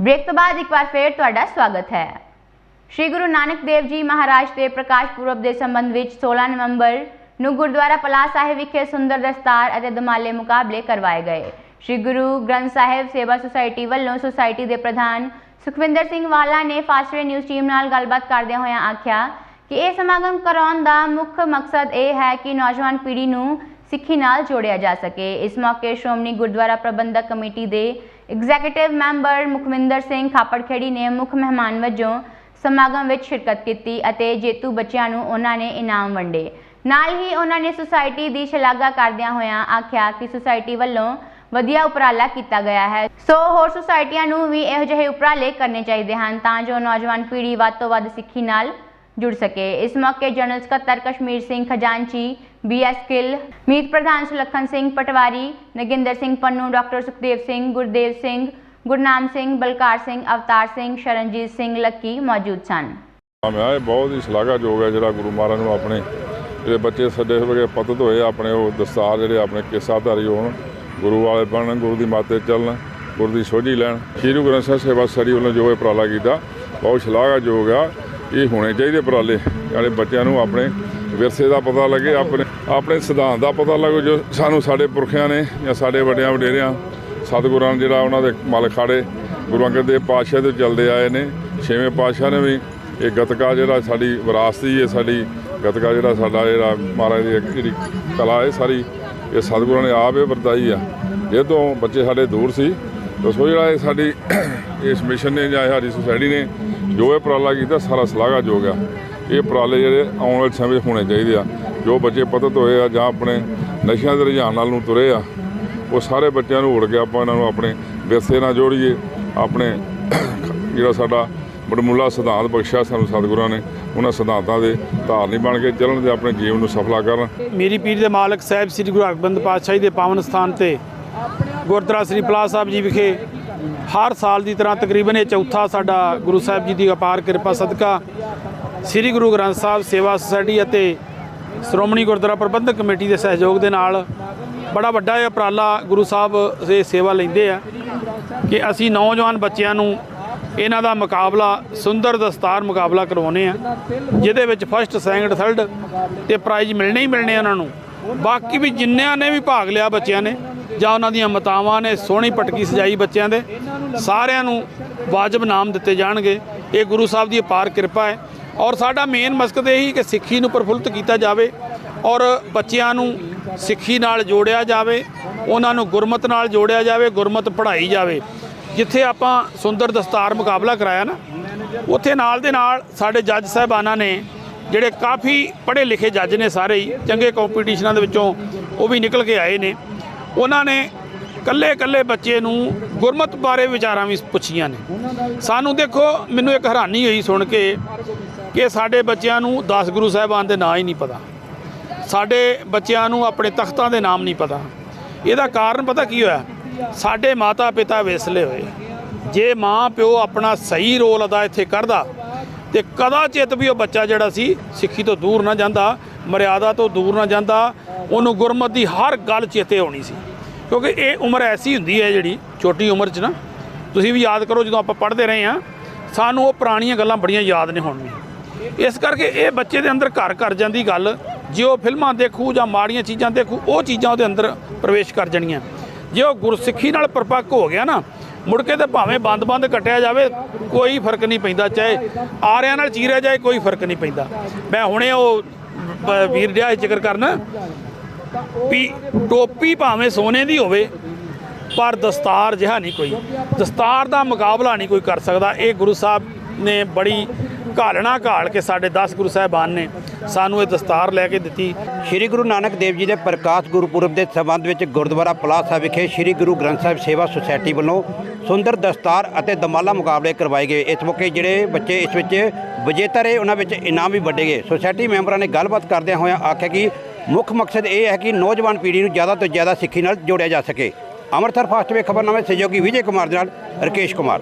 Break ਤੋਂ ਬਾਅਦ ਇੱਕ ਵਾਰ ਫੇਰ ਤੁਹਾਡਾ ਸਵਾਗਤ ਹੈ। ਸ਼੍ਰੀ ਗੁਰੂ ਨਾਨਕ ਦੇਵ ਜੀ ਮਹਾਰਾਜ ਦੇ ਪ੍ਰਕਾਸ਼ ਪੁਰਬ ਦੇ ਸੰਬੰਧ ਵਿੱਚ 16 ਨਵੰਬਰ ਨੂੰ ਗੁਰਦੁਆਰਾ ਪਲਾ ਸਾਹਿਬ ਵਿਖੇ ਸੁੰਦਰ ਦਸਤਾਰ ਅਤੇ ਦਮਾਲੇ ਮੁਕਾਬਲੇ ਕਰਵਾਏ ਗਏ। ਸ਼੍ਰੀ ਗੁਰੂ ਗ੍ਰੰਥ ਸਾਹਿਬ ਸੇਵਾ ਸੁਸਾਇਟੀ ਵੱਲੋਂ ਸੁਸਾਇਟੀ ਦੇ ਪ੍ਰਧਾਨ ਸੁਖਵਿੰਦਰ ਸਿੰਘ ਵਾਲਾ ਨੇ ਫਾਸਟਵੇ ਨਿਊਜ਼ ਟੀਮ ਨਾਲ ਗੱਲਬਾਤ ਕਰਦਿਆਂ ਹੋਇਆਂ ਆਖਿਆ ਕਿ ਇਹ ਸਮਾਗਮ ਕਰਾਉਣ ਦਾ ਮੁੱਖ ਮਕਸਦ ਇਹ ਹੈ ਕਿ ਨੌਜਵਾਨ ਪੀੜ੍ਹੀ ਨੂੰ ਸਿੱਖੀ ਨਾਲ ਜੋੜਿਆ ਜਾ ਸਕੇ। ਇਸ ਮੌਕੇ ਸ਼੍ਰੋਮਣੀ ਗੁਰਦੁਆਰਾ ਪ੍ਰਬੰਧਕ ਕਮੇਟੀ ਦੇ ਐਗਜ਼ੀਕਟਿਵ ਮੈਂਬਰ ਮੁਖਵਿੰਦਰ ਸਿੰਘ ਖਾਪੜਖੇੜੀ ਨੇ ਮੁੱਖ ਮਹਿਮਾਨ ਵਜੋਂ ਸਮਾਗਮ ਵਿੱਚ ਸ਼ਿਰਕਤ ਕੀਤੀ ਅਤੇ ਜੇਤੂ ਬੱਚਿਆਂ ਨੂੰ ਉਹਨਾਂ ਨੇ ਇਨਾਮ ਵੰਡੇ। ਨਾਲ ਹੀ ਉਹਨਾਂ ਨੇ ਸੁਸਾਇਟੀ ਦੀ ਸ਼ਲਾਘਾ ਕਰਦਿਆਂ ਹੋਇਆਂ ਆਖਿਆ ਕਿ ਸੁਸਾਇਟੀ ਵੱਲੋਂ ਵਧੀਆ ਉਪਰਾਲਾ ਕੀਤਾ ਗਿਆ ਹੈ। ਸੋ ਹੋਰ ਸੁਸਾਇਟੀਆਂ ਨੂੰ ਵੀ ਇਹੋ ਜਿਹੇ ਉਪਰਾਲੇ ਕਰਨੇ ਚਾਹੀਦੇ ਹਨ ਤਾਂ ਜੋ ਨੌਜਵਾਨ ਪੀੜ੍ਹੀ ਵੱਧ ਤੋਂ ਵੱਧ ਸਿੱਖੀ ਨਾਲ ਜੁੜ ਸਕੇ। ਇਸ ਮੌਕੇ ਜਨਰਲ ਸਕੱਤਰ ਕਸ਼ਮੀਰ ਸਿੰਘ ਖਜ਼ਾਨਚੀ ਬੀਐਸ ਗਿੱਲ ਮੀਤ ਪ੍ਰਧਾਨ ਸੁਲੱਖਣ ਸਿੰਘ ਪਟਵਾਰੀ ਨਗਿੰਦਰ ਸਿੰਘ ਪੰਨੂ ਡਾਕਟਰ ਸੁਖਦੇਵ ਸਿੰਘ ਗੁਰਦੇਵ ਸਿੰਘ ਗੁਰਨਾਮ ਸਿੰਘ ਬਲਕਾਰ ਸਿੰਘ ਅਵਤਾਰ ਸਿੰਘ ਸ਼ਰਨਜੀਤ ਸਿੰਘ ਲੱਕੀ ਮੌਜੂਦ ਸਨ ਮੈਂ ਇਹ ਬਹੁਤ ਹੀ ਸ਼ਲਾਘਾਯੋਗ ਹੈ ਜਿਹੜਾ ਗੁਰੂ ਮਹਾਰਾਜ ਨੂੰ ਆਪਣੇ ਜਿਹੜੇ ਬੱਚੇ ਸੱਦੇ ਹੋਏ ਪਤਤ ਹੋਏ ਆਪਣੇ ਉਹ ਦਸਤਾਰ ਜਿਹੜੇ ਆਪਣੇ ਕਿੱਸਾਧਾਰੀ ਹੋਣ ਗੁਰੂ ਵਾਲੇ ਬਣਨ ਗੁਰੂ ਦੀ ਮਾਤੇ ਚੱਲਣ ਗੁਰੂ ਦੀ ਸੋਝੀ ਲੈਣ ਸ਼੍ਰੀ ਗੁਰੂ ਗ੍ਰੰਥ ਸਾਹਿਬ ਸੇਵਾ ਸਰੀ ਵੱਲੋਂ ਜੋ ਇਹ ਉਪਰਾਲਾ ਕੀਤਾ ਬਹੁਤ ਸ਼ਲਾਘਾਯੋਗ ਆ ਇਹ ਹੋਣੇ ਚਾਹੀਦੇ ਉਪਰਾਲੇ ਜਿਹੜੇ ਬੱਚਿਆਂ ਨੂੰ ਆਪਣੇ ਵਿਰਸੇ ਦਾ ਪਤਾ ਲੱਗੇ, ਆਪਣੇ ਆਪਣੇ ਸਿਧਾਂਤ ਦਾ ਪਤਾ ਲੱਗੇ ਜੋ ਸਾਨੂੰ ਸਾਡੇ ਪੁਰਖਿਆਂ ਨੇ ਜਾਂ ਸਾਡੇ ਵੱਡਿਆਂ ਵਡੇਰਿਆਂ, ਸਤਿਗੁਰਾਂ ਨੇ ਜਿਹੜਾ ਉਹਨਾਂ ਦੇ ਮਲ ਖਾੜੇ, ਗੁਰੂ ਅੰਗਦ ਦੇਵ ਪਾਤਸ਼ਾਹ ਤੋਂ ਚੱਲਦੇ ਆਏ ਨੇ, ਛੇਵੇਂ ਪਾਤਸ਼ਾਹ ਨੇ ਵੀ ਇਹ ਗਤਕਾ ਜਿਹੜਾ ਸਾਡੀ ਵਿਰਾਸਤੀ ਹੈ, ਸਾਡੀ ਗਤਕਾ ਜਿਹੜਾ ਸਾਡਾ ਜਿਹੜਾ ਮਹਾਰਾਜ ਦੀ ਜਿਹੜੀ ਕਲਾ ਹੈ, ਸਾਰੀ ਇਹ ਸਤਿਗੁਰਾਂ ਨੇ ਆਪ ਹੀ ਵਰਤਾਈ ਆ। ਇਹ ਤੋਂ ਬੱਚੇ ਸਾਡੇ ਦੂਰ ਸੀ। ਦੱਸੋ ਜਿਹੜਾ ਇਹ ਸਾਡੀ ਇਸ ਮਿਸ਼ਨ ਨੇ ਜਾਂ ਇਹ ਸਾਡੀ ਸੁਸਾਇਟੀ ਨੇ ਜੋ ਇਹ ਉਪਰਾਲਾ ਕੀਤਾ, ਸਾਰਾ ਸ਼ਲਾਘਾਯੋਗ ਆ। ਇਹ ਉਪਰਾਲੇ ਜਿਹੜੇ ਆਉਣ ਵਾਲੇ ਸਮੇਂ 'ਚ ਹੋਣੇ ਚਾਹੀਦੇ ਆ। ਜੋ ਬੱਚੇ ਪਤਤ ਹੋਏ ਆ ਜਾਂ ਆਪਣੇ ਨਸ਼ਿਆਂ ਦੇ ਰੁਝਾਨ ਨਾਲ ਨੂੰ ਤੁਰੇ ਆ, ਉਹ ਸਾਰੇ ਬੱਚਿਆਂ ਨੂੰ ਉੜ ਕੇ ਆਪਾਂ ਇਹਨਾਂ ਨੂੰ ਆਪਣੇ ਵਿਰਸੇ ਨਾਲ ਜੋੜੀਏ। ਆਪਣੇ ਜਿਹੜਾ ਸਾਡਾ ਬੜਮੁੱਲਾ ਸਿਧਾਂਤ ਬਖਸ਼ਿਆ ਸਾਨੂੰ ਸਤਿਗੁਰਾਂ ਨੇ, ਉਹਨਾਂ ਸਿਧਾਂਤਾਂ ਦੇ ਧਾਰਨੀ ਬਣ ਕੇ ਚੱਲਣ ਤੇ ਆਪਣੇ ਜੀਵਨ ਨੂੰ ਸਫਲਾ ਕਰਨ। ਮੇਰੀ ਪੀਰ ਦੇ ਮਾਲਕ ਸਾਹਿਬ ਸ੍ਰੀ ਗੁਰੂ ਹਰਗੋਬਿੰਦ ਪਾਤਸ਼ਾਹ ਜੀ ਦੇ ਪਾਵਨ ਸਥਾਨ ਤੇ ਗੁਰਦੁਆਰਾ ਸ੍ਰੀ ਪਲਾਸ ਸਾਹਿਬ ਜੀ ਵਿਖੇ ਹਰ ਸਾਲ ਦੀ ਤਰ੍ਹਾਂ ਤਕਰੀਬਨ ਇਹ ਚੌਥਾ ਸਾਡਾ ਗੁਰੂ ਸਾਹਿਬ ਜੀ ਦੀ ਅਪਾਰ ਕਿਰਪਾ ਸਦਕਾ ਸ੍ਰੀ ਗੁਰੂ ਗ੍ਰੰਥ ਸਾਹਿਬ ਸੇਵਾ ਸੁਸਾਇਟੀ ਅਤੇ ਸ਼੍ਰੋਮਣੀ ਗੁਰਦੁਆਰਾ ਪ੍ਰਬੰਧਕ ਕਮੇਟੀ ਦੇ ਸਹਿਯੋਗ ਦੇ ਨਾਲ ਬੜਾ ਵੱਡਾ ਇਹ ਉਪਰਾਲਾ ਗੁਰੂ ਸਾਹਿਬ ਇਹ ਸੇਵਾ ਲੈਂਦੇ ਆ ਕਿ ਅਸੀਂ ਨੌਜਵਾਨ ਬੱਚਿਆਂ ਨੂੰ ਇਹਨਾਂ ਦਾ ਮੁਕਾਬਲਾ, ਸੁੰਦਰ ਦਸਤਾਰ ਮੁਕਾਬਲਾ ਕਰਵਾਉਨੇ ਆ, ਜਿਹਦੇ ਵਿੱਚ ਫਸਟ ਸੈਕੰਡ ਥਰਡ ਤੇ ਪ੍ਰਾਈਜ਼ ਮਿਲਣੇ ਹੀ ਮਿਲਣੇ ਉਹਨਾਂ ਨੂੰ। ਬਾਕੀ ਵੀ ਜਿੰਨਿਆਂ ਨੇ ਵੀ ਭਾਗ ਲਿਆ ਬੱਚਿਆਂ ਨੇ, ਜਾਂ ਉਹਨਾਂ ਦੀਆਂ ਮਾਤਾਵਾਂ ਨੇ ਸੋਹਣੀ ਪਟਕੀ ਸਜਾਈ ਬੱਚਿਆਂ ਦੇ, ਸਾਰਿਆਂ ਨੂੰ ਵਾਜਬ ਨਾਮ ਦਿੱਤੇ ਜਾਣਗੇ। ਇਹ ਗੁਰੂ ਸਾਹਿਬ ਦੀ ਅਪਾਰ ਕਿਰਪਾ ਹੈ। ਔਰ ਸਾਡਾ ਮੇਨ ਮਕਸਦ ਹੀ ਕਿ ਸਿੱਖੀ ਨੂੰ ਪ੍ਰਫੁੱਲਤ ਕੀਤਾ ਜਾਵੇ ਔਰ ਬੱਚਿਆਂ ਨੂੰ ਸਿੱਖੀ ਨਾਲ ਜੋੜਿਆ ਜਾਵੇ, ਉਹਨਾਂ ਨੂੰ ਗੁਰਮਤ ਨਾਲ ਜੋੜਿਆ ਜਾਵੇ, ਗੁਰਮਤ ਪੜ੍ਹਾਈ ਜਾਵੇ। ਜਿੱਥੇ ਆਪਾਂ ਸੁੰਦਰ ਦਸਤਾਰ ਮੁਕਾਬਲਾ ਕਰਾਇਆ ਨਾ, ਉੱਥੇ ਨਾਲ ਦੇ ਨਾਲ ਸਾਡੇ ਜੱਜ ਸਾਹਿਬਾਨਾਂ ਨੇ ਜਿਹੜੇ ਕਾਫੀ ਪੜ੍ਹੇ ਲਿਖੇ ਜੱਜ ਨੇ ਸਾਰੇ ਹੀ, ਚੰਗੇ ਕੰਪੀਟੀਸ਼ਨਾਂ ਦੇ ਵਿੱਚੋਂ ਉਹ ਵੀ ਨਿਕਲ ਕੇ ਆਏ ਨੇ। ਉਹਨਾਂ ਨੇ ਕੱਲੇ ਕੱਲੇ ਬੱਚੇ ਨੂੰ ਗੁਰਮਤ ਬਾਰੇ ਵਿਚਾਰਾਂ ਵੀ ਪੁੱਛੀਆਂ ਨੇ। ਸਾਨੂੰ ਦੇਖੋ, ਮੈਨੂੰ ਇੱਕ ਹੈਰਾਨੀ ਹੋਈ ਸੁਣ ਕੇ ਕਿ ਸਾਡੇ ਬੱਚਿਆਂ ਨੂੰ 10 ਗੁਰੂ ਸਾਹਿਬਾਨ ਦੇ ਨਾਂ ਹੀ ਨਹੀਂ ਪਤਾ। ਸਾਡੇ ਬੱਚਿਆਂ ਨੂੰ ਆਪਣੇ ਤਖਤਾਂ ਦੇ ਨਾਮ ਨਹੀਂ ਪਤਾ। ਇਹਦਾ ਕਾਰਨ ਪਤਾ ਕੀ ਹੋਇਆ? ਸਾਡੇ ਮਾਤਾ ਪਿਤਾ ਵੇਸਲੇ ਹੋਏ। ਜੇ ਮਾਂ ਪਿਓ ਆਪਣਾ ਸਹੀ ਰੋਲ ਅਦਾ ਇੱਥੇ ਕਰਦਾ, ਤੇ ਕਦਾ ਚਿਤ ਵੀ ਉਹ ਬੱਚਾ ਜਿਹੜਾ ਸੀ, ਸਿੱਖੀ ਤੋਂ ਦੂਰ ਨਾ ਜਾਂਦਾ, ਮਰਿਆਦਾ ਤੋਂ ਦੂਰ ਨਾ ਜਾਂਦਾ, ਉਹਨੂੰ ਗੁਰਮਤ ਦੀ ਹਰ ਗੱਲ ਚੇਤੇ ਆਉਣੀ ਸੀ। ਕਿਉਂਕਿ ਇਹ ਉਮਰ ਐਸੀ ਹੁੰਦੀ ਹੈ ਜਿਹੜੀ, ਛੋਟੀ ਉਮਰ 'ਚ ਨਾ, ਤੁਸੀਂ ਵੀ ਯਾਦ ਕਰੋ ਜਦੋਂ ਆਪਾਂ ਪੜ੍ਹਦੇ ਰਹੇ ਆ ਸਾਨੂੰ ਉਹ ਪੁਰਾਣੀਆਂ ਗੱਲਾਂ ਬੜੀਆਂ ਯਾਦ ਨੇ ਹੁਣ ਵੀ। ਇਸ ਕਰਕੇ ਇਹ ਬੱਚੇ ਦੇ ਅੰਦਰ ਘਰ ਕਰ ਜਾਂਦੀ ਗੱਲ, ਜੇ ਉਹ ਫਿਲਮਾਂ ਦੇਖੂ ਜਾਂ ਮਾੜੀਆਂ ਚੀਜ਼ਾਂ ਦੇਖੂ, ਉਹ ਚੀਜ਼ਾਂ ਉਹਦੇ ਅੰਦਰ ਪ੍ਰਵੇਸ਼ ਕਰ ਜਾਣੀਆਂ। ਜੇ ਉਹ ਗੁਰਸਿੱਖੀ ਨਾਲ ਪਰਪੱਕ ਹੋ ਗਿਆ ਨਾ, ਮੁੜ ਕੇ ਤੇ ਭਾਵੇਂ ਬੰਦ-ਬੰਦ ਕੱਟਿਆ ਜਾਵੇ, ਕੋਈ ਫ਼ਰਕ ਨਹੀਂ ਪੈਂਦਾ, ਚਾਹੇ ਆਰਿਆਂ ਨਾਲ ਚੀਰਿਆ ਜਾਏ, ਕੋਈ ਫ਼ਰਕ ਨਹੀਂ ਪੈਂਦਾ। ਮੈਂ ਹੁਣੇ ਉਹ ਵੀਰ ਡਿਆ ਜ਼ਿਕਰ ਕਰਨ, ਵੀ ਟੋਪੀ ਭਾਵੇਂ ਸੋਨੇ ਦੀ ਹੋਵੇ, ਪਰ ਦਸਤਾਰ ਜਿਹਾ ਨਹੀਂ ਕੋਈ। ਦਸਤਾਰ ਦਾ ਮੁਕਾਬਲਾ ਨਹੀਂ ਕੋਈ ਕਰ ਸਕਦਾ। ਇਹ ਗੁਰੂ ਸਾਹਿਬ ਨੇ ਬੜੀ ਘਾਲਣਾ ਘਾਲ ਕੇ ਸਾਡੇ 10 ਗੁਰੂ ਸਾਹਿਬਾਨ ਨੇ ਸਾਨੂੰ ਇਹ ਦਸਤਾਰ ਲੈ ਕੇ ਦਿੱਤੀ। ਸ਼੍ਰੀ ਗੁਰੂ ਨਾਨਕ ਦੇਵ ਜੀ ਦੇ ਪ੍ਰਕਾਸ਼ ਗੁਰਪੁਰਬ ਦੇ ਸੰਬੰਧ ਵਿੱਚ ਗੁਰਦੁਆਰਾ ਪਲਾਸ ਸਾਹਿਬ ਵਿਖੇ ਸ਼੍ਰੀ ਗੁਰੂ ਗ੍ਰੰਥ ਸਾਹਿਬ ਸੇਵਾ ਸੁਸਾਇਟੀ ਵੱਲੋਂ ਸੁੰਦਰ ਦਸਤਾਰ ਅਤੇ ਦਮਾਲਾ ਮੁਕਾਬਲੇ ਕਰਵਾਏ ਗਏ। ਇਸ ਮੌਕੇ ਜਿਹੜੇ ਬੱਚੇ ਇਸ ਵਿੱਚ ਵਿਜੇਤਾ ਰਹੇ, ਉਹਨਾਂ ਵਿੱਚ ਇਨਾਮ ਵੀ ਵੰਡੇ ਗਏ। ਸੁਸਾਇਟੀ ਮੈਂਬਰਾਂ ਨੇ ਗੱਲਬਾਤ ਕਰਦਿਆਂ ਹੋਇਆਂ ਆਖਿਆ ਕਿ ਮੁੱਖ ਮਕਸਦ ਇਹ ਹੈ ਕਿ ਨੌਜਵਾਨ ਪੀੜ੍ਹੀ ਨੂੰ ਜ਼ਿਆਦਾ ਤੋਂ ਜ਼ਿਆਦਾ ਸਿੱਖੀ ਨਾਲ ਜੋੜਿਆ ਜਾ ਸਕੇ। ਅੰਮ੍ਰਿਤਸਰ ਫਾਸਟਵੇ ਖਬਰਨਾਮੇ ਸਹਿਯੋਗੀ ਵਿਜੇ ਕੁਮਾਰ ਦੇ ਨਾਲ ਰਕੇਸ਼ ਕੁਮਾਰ।